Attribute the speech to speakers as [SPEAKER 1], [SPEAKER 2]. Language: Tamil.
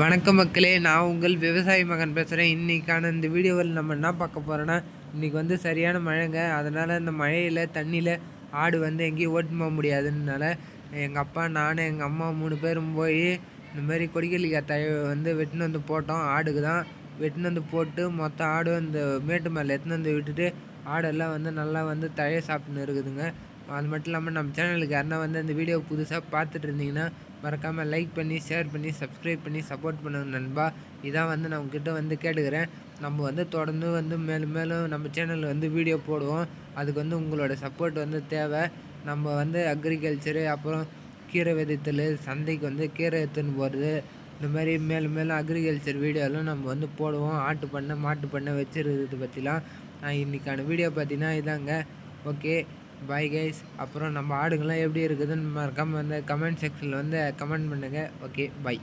[SPEAKER 1] வணக்கம் மக்களே நான் உங்கள் விவசாய மகன் பேசுகிறேன் இன்றைக்கான இந்த வீடியோவில் நம்ம என்ன பார்க்க போகிறோன்னா இன்றைக்கி வந்து சரியான மழைங்க. அதனால் இந்த மழையில் தண்ணியில் ஆடு வந்து எங்கேயும் ஓட்டு போக முடியாதுனால எங்கள் அப்பா நான் எங்கள் அம்மா மூணு பேரும் போய் இந்த மாதிரி கொடிக்கலிக்காய் வந்து வெட்டின்னு வந்து போட்டோம். ஆடுக்கு தான் வெட்டின்னு வந்து போட்டு மொத்த ஆடும் இந்த மேட்டு மேலே எடுத்துன்னு வந்து விட்டுட்டு ஆடெல்லாம் வந்து நல்லா வந்து தழைய சாப்பிட்டுன்னு இருக்குதுங்க. அது மட்டும் இல்லாமல் நம்ம சேனலுக்கு யாருன்னா வந்து அந்த வீடியோ புதுசாக பார்த்துட்டு இருந்தீங்கன்னா மறக்காமல் லைக் பண்ணி ஷேர் பண்ணி சப்ஸ்கிரைப் பண்ணி சப்போர்ட் பண்ணுங்க நண்பா. இதான் வந்து நான் உங்ககிட்ட வந்து கேட்டுக்கிறேன். நம்ம வந்து தொடர்ந்து வந்து மேலும் மேலும் நம்ம சேனலில் வந்து வீடியோ போடுவோம். அதுக்கு வந்து உங்களோட சப்போர்ட் வந்து தேவை. நம்ம வந்து அக்ரிகல்ச்சரு அப்புறம் கீரை விதைத்தல் சந்தைக்கு வந்து கீரை எடுத்துன்னு போகிறது இந்த மாதிரி மேலும் மேலும் அக்ரிகல்ச்சர் வீடியோலாம் நம்ம வந்து போடுவோம். ஆட்டு பண்ணை மாட்டு பண்ணை வச்சுருக்கிறது பற்றிலாம் இன்றைக்கான வீடியோ பார்த்தீங்கன்னா இதாங்க. ஓகே பாய் கைஸ் அப்புறம் நம்ம ஆடுங்கள்லாம் எப்படி இருக்குதுன்னு மறக்காமல் வந்து கமெண்ட் செக்ஷனில் வந்து கமெண்ட் பண்ணுங்கள் ஓகே பாய்